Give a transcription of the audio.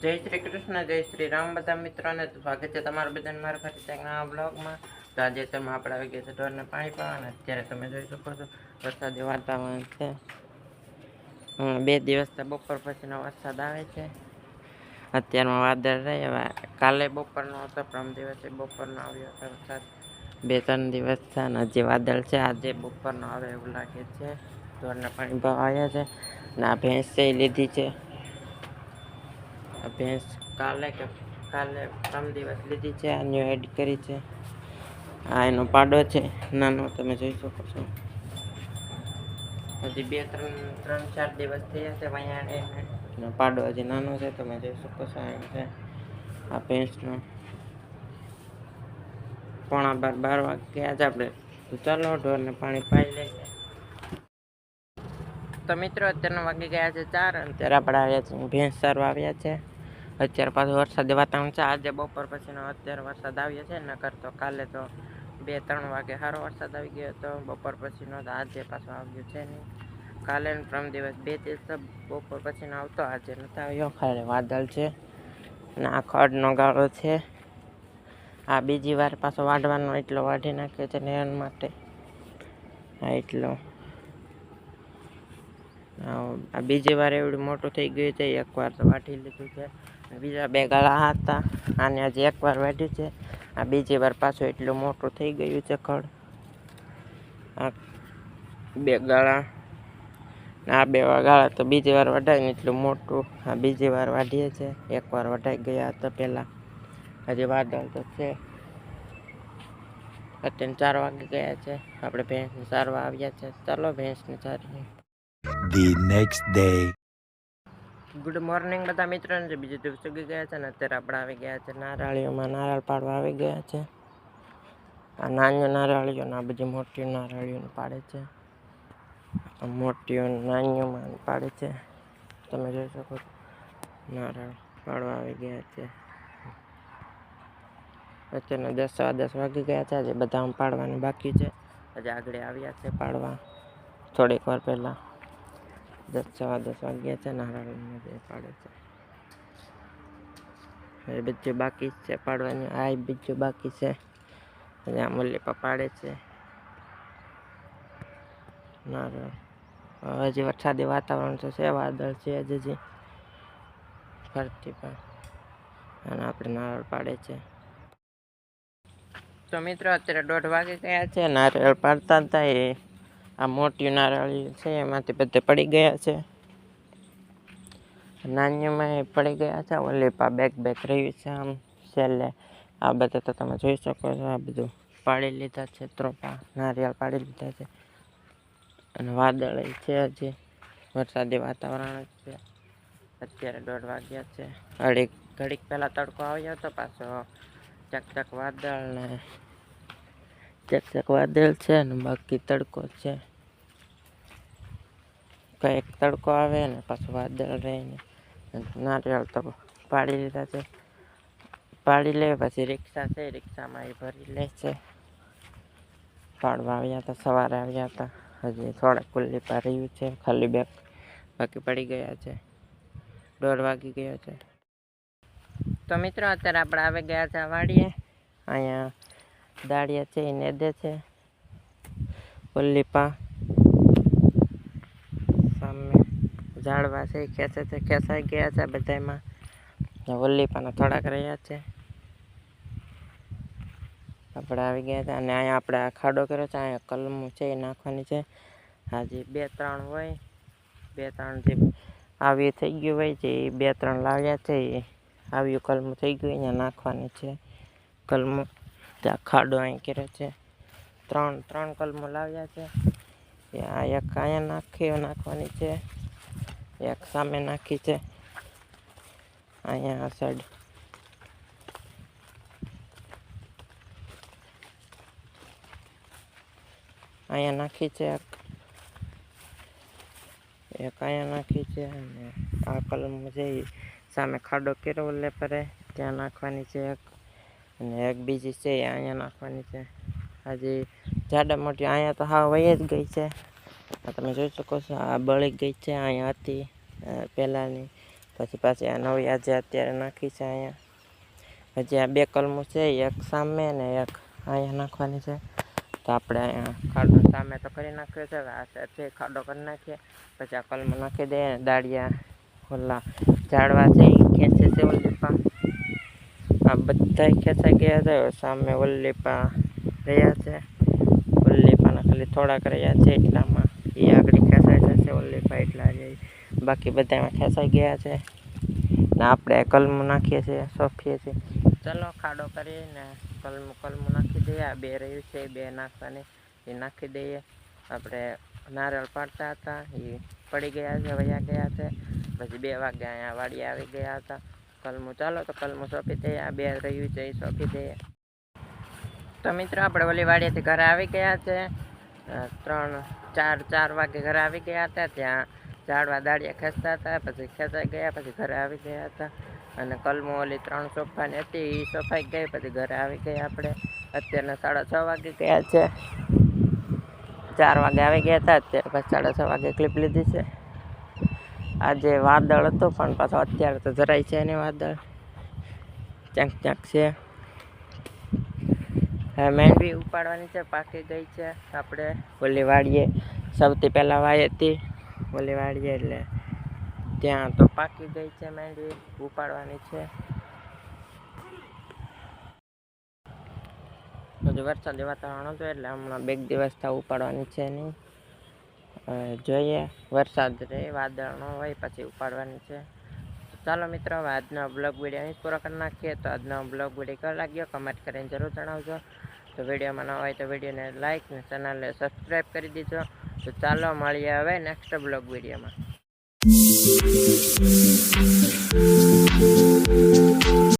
જય શ્રી કૃષ્ણ, જય શ્રી રામ. બધા મિત્રોને સ્વાગત છે તમારું બધાને મારા ફરી ત્યાં બ્લોગમાં. તો આજે તમે આપણે આવી ગયા છે ઢોરને પાણી પાવાના. અત્યારે તમે જોઈ શકો છો, વરસાદી વાતાવરણ છે. બે દિવસથી બપોર પછીનો વરસાદ આવે છે. અત્યારમાં વાદળ રહે. કાલે બપોરનો હતો પ્રમ દિવસે બપોરનો આવ્યો હતો વરસાદ. બે ત્રણ દિવસ છે અને હજી વાદળ છે. આજે બપોરનો આવે એવું લાગે છે. ઢોરને પાણી પાવા આવ્યા છે. અને આ ભેંસ લીધી છે. ભેંસ કાલે કે કાલે ત્રણ દિવસ લીધી છે, આ ન્યૂ એડ કરી છે. આ એનો પાડો છે, નાનો, તમે જોઈ શકો છો. હજી બે, ત્રણ ત્રણ, ચાર દિવસ થયા છે, અહીંયા એનો પાડો હજી નાનો છે, તમે જોઈ શકો છો એમ છે, આ ભેંસનો. પોણા બાર બાર વાગે છે આપણે ચાલો, ઢોરને પાણી પાઈ લઈએ. તો મિત્રો, અત્યારના વાગી ગયા છે ચાર, અને અત્યારે આપણે આવ્યા છે ભેંસ સારવા આવ્યા છે. અત્યારે પાછો વરસાદ વાતાવરણ છે. આજે બપોર પછીનો અત્યારે વરસાદ આવ્યો છે. નકર તો કાલે તો બે ત્રણ વાગે સારો વરસાદ આવી ગયો હતો. બપોર પછીનો તો આજે પાછો આવ્યો છે નહીં. કાલે પ્રમ દિવસ બે દિવસ બપોર પછીનો આવતો. આજે નથી આવ્યો. ખાલી વાદળ છે અને આ ખડનો ગાળો છે. આ બીજી વાર પાછો વાઢવાનો એટલો વાઢી નાખ્યો છે ને એના માટે. આ એટલો. આ બીજી વાર એવડું મોટું થઈ ગયું છે. એકવાર તો વાટી લીધું છે. બીજા બે ગાળા હતા. આને હજી એકવાર વાઢ્યું છે. આ બીજી વાર પાછું એટલું મોટું થઈ ગયું છે ખડ. આ બે ગાળા. આ બે ગાળા તો બીજી વાર વઢાય ને એટલું મોટું. આ બીજી વાર વાઢીએ છે. એકવાર વઢાઈ ગયા હતા પહેલાં. હજી વાદળ તો છે. અત્યારે ચાર વાગે ગયા છે. આપણે ભેંસને સારવા આવ્યા છે. ચાલો ભેંસને સારી the next day. Good morning બધા મિત્રોને. છે બીજું દિવસ ઉગી ગયા છે ને અત્યારે આપણે આવી ગયા છે નારાળીઓમાં નારાળ પાડવા આવી ગયા છે. આ નાની નારાળીઓ ને આ બધી મોટી નારાળીઓને પાડે છે. મોટીઓ નાનીઓમાં પાડે છે. તમે જોઈ શકો નારાળ પાડવા આવી ગયા છે. અત્યારના દસ સવા દસ વાગી ગયા છે. આજે બધા પાડવાનું બાકી છે. આજે આગળ આવ્યા છે પાડવા. થોડીક વાર પહેલાં દસ સવા દસ વાગ્યા છે, નારાયણમાં જે પાડે છે. હવે બીજું બાકી છે પાડવાની, આ બીજું બાકી છે. અને આ મલ્લીપા પાડે છે. નારાયણ. હજી વરસાદી વાતાવરણ તો છે, વાદળ છે હજી. ફરતી પણ. અને આપણે નારળ પાડે છે. તો મિત્રો, અત્યારે દોઢ વાગે ગયા છે, નારિયેળ પાડતા હતા એ આ મોટી નારળી છે, એમાંથી બધે પડી ગયા છે. નાનીમાં પડી ગયા છે ઓલીપા બેક બેક રહ્યું છે આમ. છેલ્લે આ બધા તો તમે જોઈ શકો છો, આ બધું પાડી લીધા છે, ત્રોપા, નારિયેળ પાડી લીધા છે. અને વાદળ છે હજી. વરસાદી વાતાવરણ જ છે. અત્યારે દોઢ વાગ્યા છે. ઘડીક ઘડીક પહેલાં તડકો આવ્યો હતો પાછો ચકચક વાદળ ને ચકચક વાદળ છે અને બાકી તડકો છે. કંઈક તડકો આવે ને, પાછું વાદળ રહીને નારિયેળ તો પાડી લીધા છે. પાડી લે, પછી રિક્ષા છે, રિક્ષામાં એ ભરી લે છે. પાડવા આવ્યા હતા, સવારે આવ્યા હતા. હજી થોડાક કુલ્લી પાડ્યું છે, ખાલી બેગ બાકી પડી ગયા છે. દોઢ વાગી ગયો છે. તો મિત્રો, અત્યારે આપણે આવી ગયા છે વાડીએ અહીંયા દાળિયા છે, એ નેદે છે. ઉલ્લીપા સામે ઝાડવા છે ખેંચે છે ખેંચાઈ ગયા છે બધામાં વલ્લીપાના થોડાક રહ્યા છે. આપણે આવી ગયા હતા અને અહીંયા આપણે આ ખાડો કર્યો છે, અહીંયા કલમો છે એ નાખવાની છે. હાજી બે ત્રણ હોય, બે ત્રણ જે આવી થઈ ગયું હોય છે એ બે ત્રણ લાવ્યા છે, એ આવ્યું કલમું થઈ ગયું, અહીંયા નાખવાની છે કલમું. ત્યાં ખાડો અહીં કર્યો છે. ત્રણ ત્રણ કલમો લાવ્યા છે. એ આ એક અહીંયા નાખી નાખવાની છે. એક સામે નાખી છે. અહીંયા આ સાઈડ અહીંયા નાખી છે એક. એક અહીંયા નાખી છે અને આ કલમ છે સામે ખાડો કર્યો ઓલે પરે. ત્યાં નાખવાની છે એક. અને એક બીજી છે અહીંયા નાખવાની છે. હજી જાડા મોટી અહીંયા તો હા વહી જ ગઈ છે. તમે જોઈ શકો છો, આ બળી ગઈ છે, અહીંયા હતી પહેલાંની. પછી પાછી આ નવી આજે અત્યારે નાખી છે અહીંયા. હજી આ બે કલમું છે, એક સામે ને એક અહીંયા નાખવાની છે. તો આપણે અહીંયા ખાડો સામે તો કરી નાખ્યો છે આ સાથે ખાડો કરી નાખીએ. પછી આ કલમ નાખી દઈએ ને દાળિયા ખુલ્લા ઝાડવા છે એ ખેંચે છે ઓલીપા આ બધા ખેંચાઈ ગયા છે સામે ઓલીપા રહ્યા છે. ઓલીપાના ખાલી થોડાક રહ્યા છે, એટલામાં. એ આગળ ખેંચાઈ જશે ઓનલી એટલા જાય બાકી બધામાં ખેંચાઈ ગયા છે. ને આપણે કલમું નાખીએ છીએ, સોંપીએ છીએ. ચલો, ખાડો કરીને કલમું કલમું નાખી દઈએ. આ બે રહ્યું છે, બે નાખવાની. એ નાખી દઈએ. આપણે નારિયેળ પાડતા હતા, એ પડી ગયા છે, વયા ગયા છે. પછી બે વાગે અહીંયા વાડી આવી ગયા હતા. કલમું, ચાલો તો કલમું સોંપી દઈએ. આ બે રહ્યું છે, એ સોંપી દઈએ. તો મિત્રો, આપણે ઓલી વાડીએથી ઘરે આવી ગયા છે. ત્રણ ચાર ચાર વાગે ઘરે આવી ગયા હતા. ત્યાં ઝાડવા દાળિયા ખેંચતા હતા, પછી ખેંચાઈ ગયા, પછી ઘરે આવી ગયા હતા. અને કલમો ઓલી ત્રણ સોફાની હતી એ સોફાઈ ગઈ, પછી ઘરે આવી ગયા આપણે. અત્યારના સાડા છ વાગે ગયા છે. ચાર વાગે આવી ગયા હતા, અત્યારે પછી સાડા છ વાગે ક્લિપ લીધી છે. આજે વાદળ હતું, પણ પાછો અત્યારે તો જરાય છે નહીં વાદળ. ક્યાંક ક્યાંક છે. મહેંદી ઉપાડવાની છે, પાકી ગઈ છે. આપણે ઓલી વાડીએ, સૌથી પહેલાં વાઈ હતી, ઓલી વાડીએ એટલે ત્યાં તો પાકી ગઈ છે મહેંદી ઉપાડવાની છે. હજુ વરસાદી વાતાવરણ હતું એટલે હમણાં બે દિવસ થાય ઉપાડવાની છે નહીં. જોઈએ, વરસાદ રહે વાદળ ન હોય, પછી ઉપાડવાની છે. ચાલો મિત્રો, હવે આજનો બ્લોગ વીડિયો અહીં પૂરો કરી નાખીએ. તો આજનો બ્લોગ વીડિયો કયો લાગ્યો કમેન્ટ કરીને જરૂર જણાવજો. તો વિડીયોમાં ન હોય તો વિડીયોને લાઇક ને ચેનલને સબસ્ક્રાઈબ કરી દીજો. તો ચાલો મળીએ હવે નેક્સ્ટ બ્લોગ વિડીયોમાં